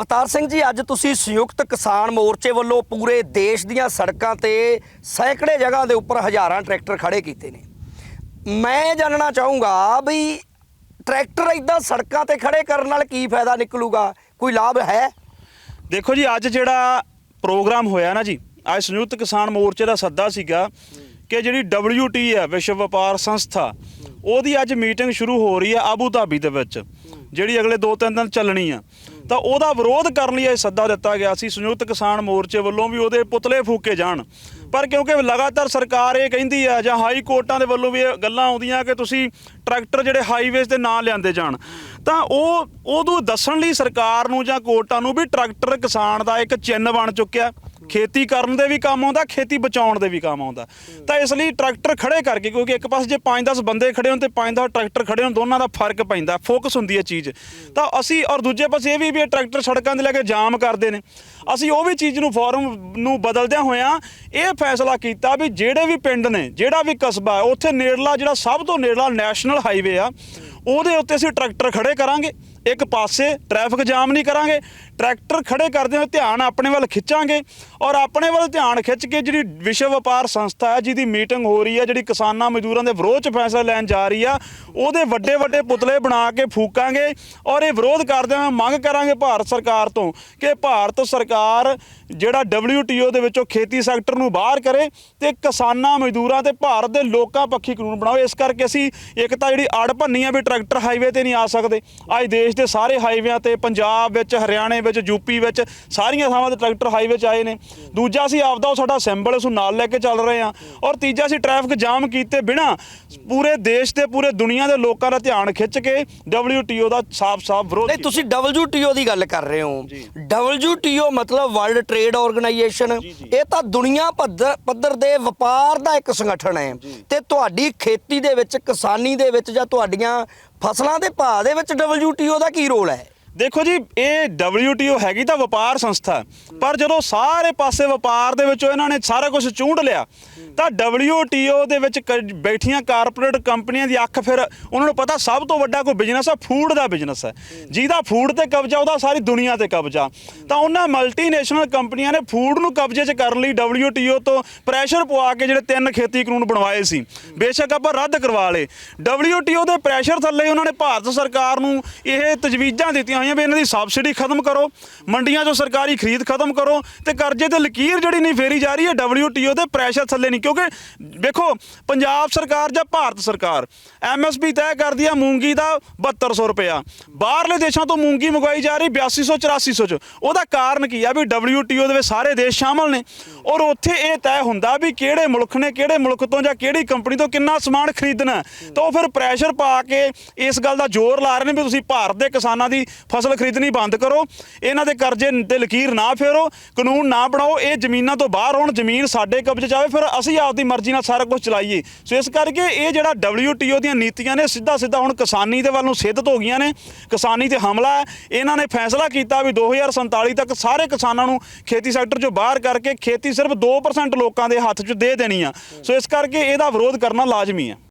ਅਵਤਾਰ ਸਿੰਘ ਜੀ, ਅੱਜ ਤੁਸੀਂ ਸੰਯੁਕਤ ਕਿਸਾਨ ਮੋਰਚੇ ਵੱਲੋਂ ਪੂਰੇ ਦੇਸ਼ ਦੀਆਂ ਸੜਕਾਂ ਤੇ ਸੈਂਕੜੇ ਜਗ੍ਹਾ ਦੇ ਉੱਪਰ ਹਜ਼ਾਰਾਂ ਟਰੈਕਟਰ ਖੜੇ ਕੀਤੇ ਨੇ। ਮੈਂ ਜਾਣਨਾ ਚਾਹੂੰਗਾ ਵੀ ਟਰੈਕਟਰ ਇਦਾਂ ਸੜਕਾਂ ਤੇ ਖੜੇ ਕਰਨ ਨਾਲ ਕੀ ਫਾਇਦਾ ਨਿਕਲੂਗਾ? ਕੋਈ ਲਾਭ ਹੈ? ਦੇਖੋ ਜੀ, ਅੱਜ ਜਿਹੜਾ ਪ੍ਰੋਗਰਾਮ ਹੋਇਆ ਨਾ ਜੀ, ਅੱਜ ਸੰਯੁਕਤ ਕਿਸਾਨ ਮੋਰਚੇ ਦਾ ਸੱਦਾ ਸੀਗਾ ਕਿ ਜਿਹੜੀ WT ਹੈ, ਵਿਸ਼ਵ ਵਪਾਰ ਸੰਸਥਾ, ਉਹਦੀ ਅੱਜ ਮੀਟਿੰਗ ਸ਼ੁਰੂ ਹੋ ਰਹੀ ਹੈ ਆਬੂ ਧਾਬੀ ਦੇ ਵਿੱਚ। ਜਿਹੜੀ ਅਗਲੇ 2-3 ਦਿਨ ਚੱਲਣੀ ਆ। ਤਾਂ ਉਹਦਾ ਵਿਰੋਧ ਕਰਨ ਲਈ ਇਹ ਸੱਦਾ ਦਿੱਤਾ ਗਿਆ ਸੀ, ਸੰਯੁਕਤ ਕਿਸਾਨ ਮੋਰਚੇ ਵੱਲੋਂ ਵੀ ਉਹਦੇ ਪੁਤਲੇ ਫੂਕੇ ਜਾਣ। ਪਰ ਕਿਉਂਕਿ ਲਗਾਤਾਰ ਸਰਕਾਰ ਇਹ ਕਹਿੰਦੀ ਆ ਜਾਂ ਹਾਈ ਕੋਰਟਾਂ ਦੇ ਵੱਲੋਂ ਵੀ ਇਹ ਗੱਲਾਂ ਆਉਂਦੀਆਂ ਕਿ ਤੁਸੀਂ ਟਰੈਕਟਰ ਜਿਹੜੇ ਹਾਈਵੇਜ਼ ਤੇ ਨਾ ਲਿਆਂਦੇ ਜਾਣ। ਤਾਂ ਉਹ ਉਦੋਂ ਦੱਸਣ ਲਈ ਸਰਕਾਰ ਨੂੰ ਜਾਂ ਕੋਰਟਾਂ ਨੂੰ ਵੀ ਟਰੈਕਟਰ ਕਿਸਾਨ ਦਾ ਇੱਕ ਚਿੰਨ੍ਹ ਬਣ ਚੁੱਕਿਆ। ਖੇਤੀ ਕਰਨ ਦੇ ਵੀ ਕੰਮ ਆਉਂਦਾ ਖੇਤੀ ਬਚਾਉਣ ਦੇ ਵੀ ਕੰਮ ਆਉਂਦਾ। ਤਾਂ ਇਸ ਲਈ ਟਰੈਕਟਰ ਖੜੇ ਕਰਕੇ ਕਿਉਂਕਿ ਇੱਕ ਪਾਸੇ ਜੇ 5-10 ਬੰਦੇ ਖੜੇ ਹੋਣ ਤੇ 5-10 ਟਰੈਕਟਰ ਖੜੇ ਹੋਣ ਦੋਨਾਂ ਦਾ ਫ਼ਰਕ ਪੈਂਦਾ ਫੋਕਸ ਹੁੰਦੀ ਹੈ ਚੀਜ਼। ਤਾਂ ਅਸੀਂ ਔਰ ਦੂਜੇ ਪਾਸੇ ਇਹ ਵੀ ਵੀ ਟਰੈਕਟਰ ਸੜਕਾਂ ਦੇ ਲੈ ਕੇ ਜਾਮ ਕਰਦੇ ਨੇ। ਅਸੀਂ ਉਹ ਵੀ ਚੀਜ਼ ਨੂੰ ਫੋਰਮ ਨੂੰ ਬਦਲਦਿਆਂ ਹੋਇਆਂ ਇਹ ਫੈਸਲਾ ਕੀਤਾ ਵੀ ਜਿਹੜੇ ਵੀ ਪਿੰਡ ਨੇ ਜਿਹੜਾ ਵੀ ਕਸਬਾ ਹੈ ਉੱਥੇ ਨੇੜਲਾ ਜਿਹੜਾ ਸਭ ਤੋਂ ਨੇੜਲਾ ਨੈਸ਼ਨਲ ਹਾਈਵੇ ਆ ਉਹਦੇ ਉੱਤੇ ਅਸੀਂ ਟਰੈਕਟਰ ਖੜੇ ਕਰਾਂਗੇ। ਇੱਕ ਪਾਸੇ ਟ੍ਰੈਫਿਕ ਜਾਮ ਨਹੀਂ ਕਰਾਂਗੇ, ਟਰੈਕਟਰ ਖੜੇ ਕਰਦੇ ਹੋਏ ਧਿਆਨ ਆਪਣੇ ਵੱਲ ਖਿੱਚਾਂਗੇ ਔਰ ਆਪਣੇ ਵੱਲ ਧਿਆਨ ਖਿੱਚ ਕੇ ਜਿਹੜੀ ਵਿਸ਼ਵ ਵਪਾਰ ਸੰਸਥਾ ਹੈ, ਜਿਹਦੀ ਮੀਟਿੰਗ ਹੋ ਰਹੀ ਹੈ, ਜਿਹੜੀ ਕਿਸਾਨਾਂ ਮਜ਼ਦੂਰਾਂ ਦੇ ਵਿਰੋਧ 'ਚ ਫੈਸਲਾ ਲੈਣ ਜਾ ਰਹੀ ਆ, ਉਹਦੇ ਵੱਡੇ ਵੱਡੇ ਪੁਤਲੇ ਬਣਾ ਕੇ ਫੂਕਾਂਗੇ ਔਰ ਇਹ ਵਿਰੋਧ ਕਰਦੇ ਹੋਏ ਮੰਗ ਕਰਾਂਗੇ ਭਾਰਤ ਸਰਕਾਰ ਤੋਂ ਕਿ ਭਾਰਤ ਸਰਕਾਰ ਜਿਹੜਾ WTO ਦੇ ਵਿੱਚੋਂ ਖੇਤੀ ਸੈਕਟਰ ਨੂੰ ਬਾਹਰ ਕਰੇ ਤੇ ਕਿਸਾਨਾਂ ਮਜ਼ਦੂਰਾਂ ਤੇ ਭਾਰਤ ਦੇ ਲੋਕਾਂ ਪੱਖੀ ਕਾਨੂੰਨ ਬਣਾਓ। ਇਸ ਕਰਕੇ ਅਸੀਂ ਇੱਕ ਤਾਂ ਜਿਹੜੀ ਆੜ ਭੰਨੀ ਆ ਵੀ ਟਰੈਕਟਰ ਹਾਈਵੇ ਤੇ ਨਹੀਂ ਆ ਸਕਦੇ, ਅੱਜ ਦੇਸ਼ ਦੇ ਸਾਰੇ ਹਾਈਵੇਆਂ ਤੇ ਪੰਜਾਬ ਵਿੱਚ ਹਰਿਆਣੇ ਵਿੱਚ ਯੂਪੀ ਵਿੱਚ ਸਾਰੀਆਂ ਥਾਵਾਂ ਤੇ ਟਰੈਕਟਰ ਹਾਈਵੇ 'ਚ ਆਏ ਨੇ। ਦੂਜਾ ਅਸੀਂ ਆਪਦਾ ਉਹ ਸਾਡਾ ਸਿੰਬਲ ਉਸ ਨੂੰ ਨਾਲ ਲੈ ਕੇ ਚੱਲ ਰਹੇ ਹਾਂ। ਔਰ ਤੀਜਾ ਅਸੀਂ ਟ੍ਰੈਫਿਕ ਜਾਮ ਕੀਤੇ ਬਿਨਾ ਪੂਰੇ ਦੇਸ਼ ਤੇ ਪੂਰੇ ਦੁਨੀਆ ਦੇ ਲੋਕਾਂ ਦਾ ਧਿਆਨ ਖਿੱਚ ਕੇ WTO ਦਾ ਸਾਫ਼-ਸਾਫ਼ ਵਿਰੋਧ ਨਹੀਂ ਤੁਸੀਂ WTO ਦੀ ਗੱਲ ਕਰ ਰਹੇ ਹੋ। WTO ਮਤਲਬ ਵਰਲਡ ਟ੍ਰੇਡ ਆਰਗੇਨਾਈਜੇਸ਼ਨ ਇਹ ਤਾਂ ਦੁਨੀਆ ਪੱਧਰ ਪੱਧਰ ਦੇ ਵਪਾਰ ਦਾ ਇੱਕ ਸੰਗਠਨ ਹੈ। ਤੇ ਤੁਹਾਡੀ ਖੇਤੀ ਦੇ ਵਿੱਚ ਕਿਸਾਨੀ ਦੇ ਵਿੱਚ ਜਾਂ ਤੁਹਾਡੀਆਂ ਫਸਲਾਂ ਦੇ ਭਾਅ ਦੇ ਵਿੱਚ WTO ਦਾ ਕੀ ਰੋਲ ਹੈ? ਦੇਖੋ ਜੀ, ਇਹ WTO ਹੈਗੀ ਤਾਂ ਵਪਾਰ ਸੰਸਥਾ, ਪਰ ਜਦੋਂ ਸਾਰੇ ਪਾਸੇ ਵਪਾਰ ਦੇ ਵਿੱਚੋਂ ਇਹਨਾਂ ਨੇ ਸਾਰਾ ਕੁਝ ਚੂੰਡ ਲਿਆ ਤਾਂ WTO ਦੇ ਵਿੱਚ ਕ- ਬੈਠੀਆਂ ਕਾਰਪੋਰੇਟ ਕੰਪਨੀਆਂ ਦੀ ਅੱਖ ਫਿਰ ਉਹਨਾਂ ਨੂੰ ਪਤਾ ਸਭ ਤੋਂ ਵੱਡਾ ਕੋਈ ਬਿਜ਼ਨਸ ਹੈ ਫੂਡ ਦਾ ਬਿਜ਼ਨਸ ਹੈ। ਜਿਹਦਾ ਫੂਡ ਤੇ ਕਬਜ਼ਾ, ਉਹਦਾ ਸਾਰੀ ਦੁਨੀਆ ਤੇ ਕਬਜ਼ਾ। ਤਾਂ ਉਹਨਾਂ ਮਲਟੀਨੈਸ਼ਨਲ ਕੰਪਨੀਆਂ ਨੇ ਫੂਡ ਨੂੰ ਕਬਜ਼ੇ 'ਚ ਕਰਨ ਲਈ WTO ਤੋਂ ਪ੍ਰੈਸ਼ਰ ਪਵਾ ਕੇ ਜਿਹੜੇ ਤਿੰਨ ਖੇਤੀ ਕਾਨੂੰਨ ਬਣਵਾਏ ਸੀ। ਬੇਸ਼ੱਕ ਆਪਾਂ ਰੱਦ ਕਰਵਾ ਲਏ। WTO ਦੇ ਪ੍ਰੈਸ਼ਰ ਥੱਲੇ ਉਹਨਾਂ ਨੇ ਭਾਰਤ ਸਰਕਾਰ ਨੂੰ ਇਹ ਤਜਵੀਜ਼ਾਂ ਦਿੱਤੀਆਂ ਹੋਈਆਂ ਵੀ ਇਹਨਾਂ ਦੀ ਸਬਸਿਡੀ ਖਤਮ ਕਰੋ, ਮੰਡੀਆਂ 'ਚੋਂ ਸਰਕਾਰੀ ਖਰੀਦ ਖਤਮ ਕਰੋ ਤੇ ਕਰਜ਼ੇ ਤੇ ਲਕੀਰ ਜਿਹੜੀ ਨਹੀਂ ਫੇਰੀ ਜਾ ਰਹੀ ਹੈ WTO ਦੇ ਪ੍ਰੈਸ਼ਰ ਥੱਲੇ ਨਹੀਂ ਕਿਉਂਕਿ ਵੇਖੋ, ਪੰਜਾਬ ਸਰਕਾਰ ਜਾਂ ਭਾਰਤ ਸਰਕਾਰ ਐਮਐਸਪੀ ਤੈਅ ਕਰਦੀ ਆ ਮੂੰਗੀ ਦਾ 7200 ਰੁਪਇਆ। ਬਾਹਰਲੇ ਦੇਸ਼ਾਂ ਤੋਂ ਮੂੰਗੀ ਮੰਗਵਾਈ ਜਾ ਰਹੀ 8200 8400 ਚ। ਉਹਦਾ ਕਾਰਨ ਕੀ ਆ ਵੀ WTO ਦੇ ਵਿੱਚ ਸਾਰੇ ਦੇਸ਼ ਸ਼ਾਮਲ ਨੇ। ਔਰ ਉੱਥੇ ਇਹ ਤੈਅ ਹੁੰਦਾ ਵੀ ਕਿਹੜੇ ਮੁਲਕ ਨੇ ਕਿਹੜੇ ਮੁਲਕ ਤੋਂ ਜਾਂ ਕਿਹੜੀ ਕੰਪਨੀ ਤੋਂ ਕਿੰਨਾ ਸਮਾਨ ਖਰੀਦਣਾ ਤਾਂ ਉਹ ਫਿਰ ਪ੍ਰੈਸ਼ਰ ਪਾ ਕੇ ਇਸ ਗੱਲ ਦਾ ਜ਼ੋਰ ਲਾ ਰਹੇ ਨੇ ਵੀ ਤੁਸੀਂ ਭਾਰਤ ਦੇ ਕਿਸਾਨਾਂ ਦੀ ਫਸਲ ਖਰੀਦਣੀ ਬੰਦ ਕਰੋ। ਇਹਨਾਂ ਦੇ ਕਰਜ਼ੇ ਤੇ ਲਕੀਰ ਨਾ ਫੇਰੋ, ਕਾਨੂੰਨ ਨਾ ਬਣਾਓ। ਇਹ ਜ਼ਮੀਨਾਂ ਤੋਂ ਬਾਹਰ ਹੋਣ, ਜ਼ਮੀਨ ਸਾਡੇ ਕਬਜ਼ੇ 'ਚ ਆਵੇ, ਫਿਰ ਅਸੀਂ ਆਪਦੀ ਮਰਜ਼ੀ ਨਾਲ ਸਾਰਾ ਕੁਝ ਚਲਾਈਏ। ਸੋ ਇਸ ਕਰਕੇ ਇਹ ਜਿਹੜਾ WTO ਦੀਆਂ ਨੀਤੀਆਂ ਨੇ ਸਿੱਧਾ ਸਿੱਧਾ ਹੁਣ ਕਿਸਾਨੀ ਦੇ ਵੱਲ ਨੂੰ ਸਿੱਧਤ ਹੋ ਗਈਆਂ ਨੇ। ਕਿਸਾਨੀ ਤੇ ਹਮਲਾ ਹੈ। ਇਹਨਾਂ ਨੇ ਫੈਸਲਾ ਕੀਤਾ ਵੀ 2047 ਤੱਕ ਸਾਰੇ ਕਿਸਾਨਾਂ ਨੂੰ ਖੇਤੀ ਸੈਕਟਰ 'ਚੋਂ ਬਾਹਰ ਕਰਕੇ ਖੇਤੀ ਸਿਰਫ 2% ਲੋਕਾਂ ਦੇ ਹੱਥ 'ਚ ਦੇ ਦੇਣੀ ਆ। ਸੋ ਇਸ ਕਰਕੇ ਇਹਦਾ ਵਿਰੋਧ ਕਰਨਾ ਲਾਜ਼ਮੀ ਹੈ